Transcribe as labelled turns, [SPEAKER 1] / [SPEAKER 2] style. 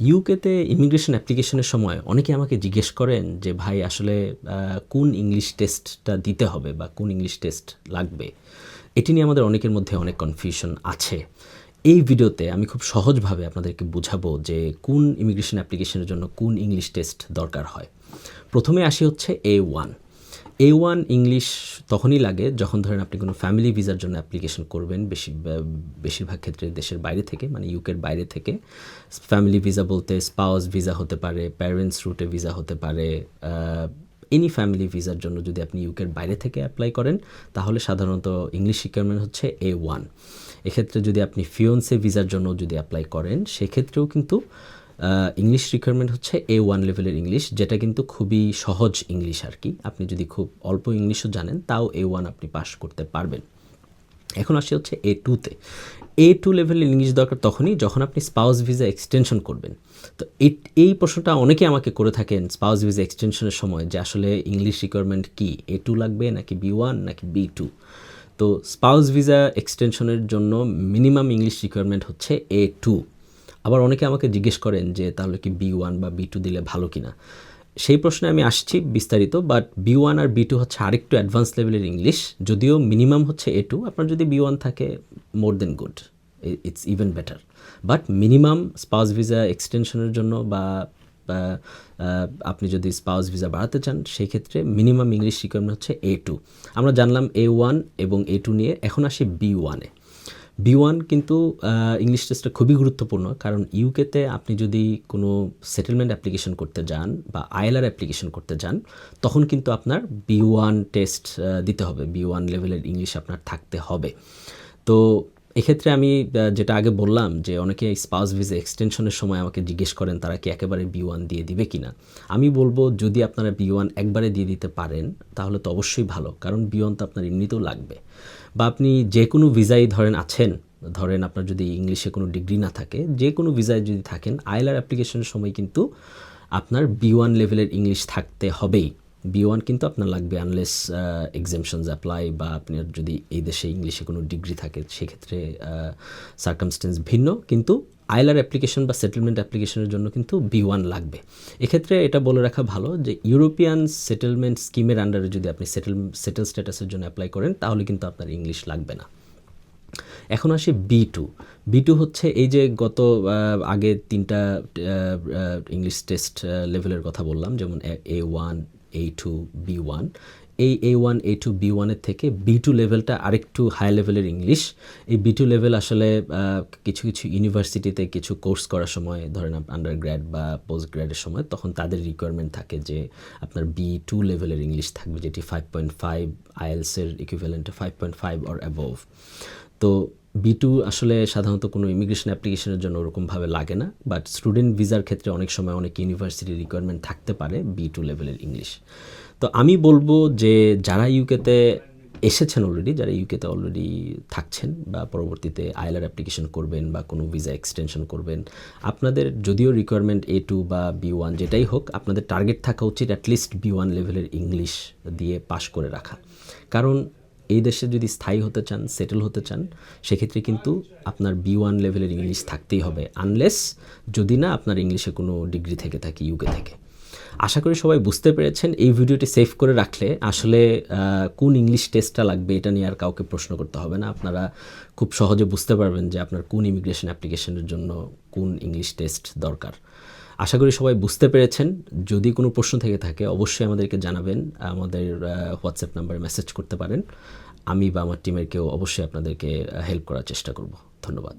[SPEAKER 1] ইউকেতে ইমিগ্রেশন অ্যাপ্লিকেশনের সময় অনেকে আমাকে জিজ্ঞেস করেন যে, ভাই, আসলে কোন ইংলিশ টেস্টটা দিতে হবে বা কোন ইংলিশ টেস্ট লাগবে? এটি নিয়ে আমাদের অনেকের মধ্যে অনেক কনফিউশন আছে। এই ভিডিওতে আমি খুব সহজভাবে আপনাদেরকে বোঝাবো যে, কোন ইমিগ্রেশন অ্যাপ্লিকেশনের জন্য কোন ইংলিশ টেস্ট দরকার হয়। প্রথমে আসি হচ্ছে A one A one English তখনই লাগে যখন ধরেন আপনি কোনো ফ্যামিলি ভিসার জন্য অ্যাপ্লিকেশন করবেন বেশি, বেশিরভাগ ক্ষেত্রে দেশের বাইরে থেকে মানে ইউকের বাইরে থেকে। ফ্যামিলি ভিসা বলতে স্পাউস ভিসা হতে পারে প্যারেন্টস রুটে ভিসা হতে পারে এনি ফ্যামিলি ভিসার জন্য যদি আপনি ইউকের বাইরে থেকে অ্যাপ্লাই করেন, তাহলে সাধারণত ইংলিশ রিকোয়ারমেন্ট হচ্ছে এ ওয়ান এক্ষেত্রে যদি আপনি ফিওন্সে ভিসার জন্য যদি অ্যাপ্লাই করেন, সেক্ষেত্রেও কিন্তু ইংলিশ রিকোয়ারমেন্ট হচ্ছে এ ওয়ান লেভেলের ইংলিশ যেটা কিন্তু খুবই সহজ ইংলিশ আর কি। আপনি যদি খুব অল্প ইংলিশও জানেন, তাও এ ওয়ান আপনি পাস করতে পারবেন। এখন আসি হচ্ছে এ টুতে এ টু লেভেলের ইংলিশ দরকার তখনই যখন আপনি স্পাউস ভিসা এক্সটেনশন করবেন। তো এই- প্রশ্নটা অনেকে আমাকে করে থাকেন স্পাউস ভিসা এক্সটেনশনের সময়, যে আসলে ইংলিশ রিকোয়ারমেন্ট কি? এ টু লাগবে নাকি বি ওয়ান নাকি বি টু তো স্পাউস ভিসা এক্সটেনশনের জন্য মিনিমাম ইংলিশ রিকোয়ারমেন্ট হচ্ছে এ টু আবার অনেকে আমাকে জিজ্ঞেস করেন যে, তাহলে কি বি ওয়ান বা বি টু দিলে ভালো কিনা? সেই প্রশ্নে আমি আসছি বিস্তারিত বাট বি ওয়ান আর বি টু হচ্ছে আরেকটু অ্যাডভান্স লেভেলের ইংলিশ যদিও মিনিমাম হচ্ছে এ টু আপনার যদি বি ওয়ান থাকে more then good it's even better but minimum spouse visa এক্সটেনশনের জন্য বা আপনি যদি স্পাউস ভিসা বাড়াতে চান, সেই ক্ষেত্রে মিনিমাম ইংলিশ রিকোয়ারমেন্ট হচ্ছে এ টু আমরা জানলাম এ ওয়ান এবং এ টু নিয়ে, এখন আসি বি ওয়ানে বি ওয়ান কিন্তু ইংলিশ টেস্টটা খুবই গুরুত্বপূর্ণ, কারণ ইউকেতে আপনি যদি কোনো সেটেলমেন্ট অ্যাপ্লিকেশন করতে যান বা আইএলআর অ্যাপ্লিকেশন করতে যান, তখন কিন্তু আপনার বি ওয়ান টেস্ট দিতে হবে। বি ওয়ান লেভেলের ইংলিশ আপনার থাকতে হবে। তো এক্ষেত্রে আমি যেটা আগে বললাম যে অনেকে স্পাউস ভিসা এক্সটেনশনের সময় আমাকে জিজ্ঞেস করেন, তারা কি একেবারে বি ওয়ান দিয়ে দিবে কিনা? আমি বলব, যদি আপনারা বি ওয়ান একবারে দিয়ে দিতে পারেন, তাহলে তো অবশ্যই ভালো, কারণ বি ওয়ান তো আপনার এমনিতেও লাগবে। বা আপনি যে কোনো ভিসাই ধরেন আছেন, ধরেন আপনার যদি ইংলিশে কোনো ডিগ্রি না থাকে, যে কোনো ভিসায় যদি থাকেন আইলার অ্যাপ্লিকেশনের সময় কিন্তু আপনার বি ওয়ান লেভেলের ইংলিশ থাকতে হবেই। বি ওয়ান কিন্তু আপনার লাগবে আনলেস এক্সামশনস অ্যাপ্লাই বা আপনার যদি এই দেশে ইংলিশে কোনো ডিগ্রি থাকে, সেক্ষেত্রে সার্কামস্টেন্স ভিন্ন। কিন্তু আইলার অ্যাপ্লিকেশন বা সেটেলমেন্ট অ্যাপ্লিকেশনের জন্য কিন্তু বি ওয়ান লাগবে। এক্ষেত্রে এটা বলে রাখা ভালো যে ইউরোপিয়ান সেটেলমেন্ট স্কিমের আন্ডারে যদি আপনি সেটেল সেটেল স্ট্যাটাসের জন্য অ্যাপ্লাই করেন, তাহলে কিন্তু আপনার ইংলিশ লাগবে না। এখন আসি বি টু বি টু হচ্ছে এই যে গত আগে তিনটা ইংলিশ টেস্ট লেভেলের কথা বললাম, যেমন A one A two B one এই A one A two B ওয়ানের থেকে বি টু লেভেলটা আরেকটু হাই লেভেলের ইংলিশ এই বি টু লেভেল আসলে কিছু কিছু ইউনিভার্সিটিতে কিছু কোর্স করার সময়, ধরেন আন্ডার গ্র্যাড বা পোস্ট গ্র্যাডের সময়, তখন তাদের রিকোয়ারমেন্ট থাকে যে আপনার বি টু লেভেলের ইংলিশ থাকবে, যেটি ফাইভ পয়েন্ট ফাইভ আইএলসের ইকুইভ্যালেন্টে five point five or above তো বি টু আসলে সাধারণত কোনো ইমিগ্রেশন অ্যাপ্লিকেশনের জন্য ওরকমভাবে লাগে না বাট স্টুডেন্ট ভিসার ক্ষেত্রে অনেক সময় অনেক ইউনিভার্সিটির রিকোয়ারমেন্ট থাকতে পারে বি টু লেভেলের ইংলিশ তো আমি বলব যে যারা ইউকেতে এসেছেন অলরেডি যারা ইউকেতে অলরেডি থাকছেন বা পরবর্তীতে আইলার অ্যাপ্লিকেশন করবেন বা কোনো ভিসা এক্সটেনশন করবেন, আপনাদের যদিও রিকোয়ারমেন্ট এ টু বা বি ওয়ান যেটাই হোক, আপনাদের টার্গেট থাকা উচিত অ্যাটলিস্ট বি ওয়ান লেভেলের ইংলিশ দিয়ে পাশ করে রাখা। কারণ এই দেশে যদি স্থায়ী হতে চান সেটেল হতে চান, সেক্ষেত্রে কিন্তু আপনার বি ওয়ান লেভেলের ইংলিশ থাকতেই হবে আনলেস যদি না, আপনার ইংলিশে কোনো ডিগ্রি থেকে থাকে ইউকে থেকে। আশা করি সবাই বুঝতে পেরেছেন, এই ভিডিওটি সেভ করে রাখলে আসলে কোন ইংলিশ টেস্টটা লাগবে এটা নিয়ে আর কাউকে প্রশ্ন করতে হবে না। আপনারা খুব সহজে বুঝতে পারবেন যে আপনার কোন ইমিগ্রেশন অ্যাপ্লিকেশনের জন্য কোন ইংলিশ টেস্ট দরকার। আশা করি সবাই বুঝতে পেরেছেন। যদি কোনো প্রশ্ন থেকে থাকে, অবশ্যই আমাদেরকে জানাবেন, আমাদের হোয়াটসঅ্যাপ নাম্বারে মেসেজ করতে পারেন। আমি বা আমার টিমের কেউ অবশ্যই আপনাদেরকে হেল্প করার চেষ্টা করব। ধন্যবাদ।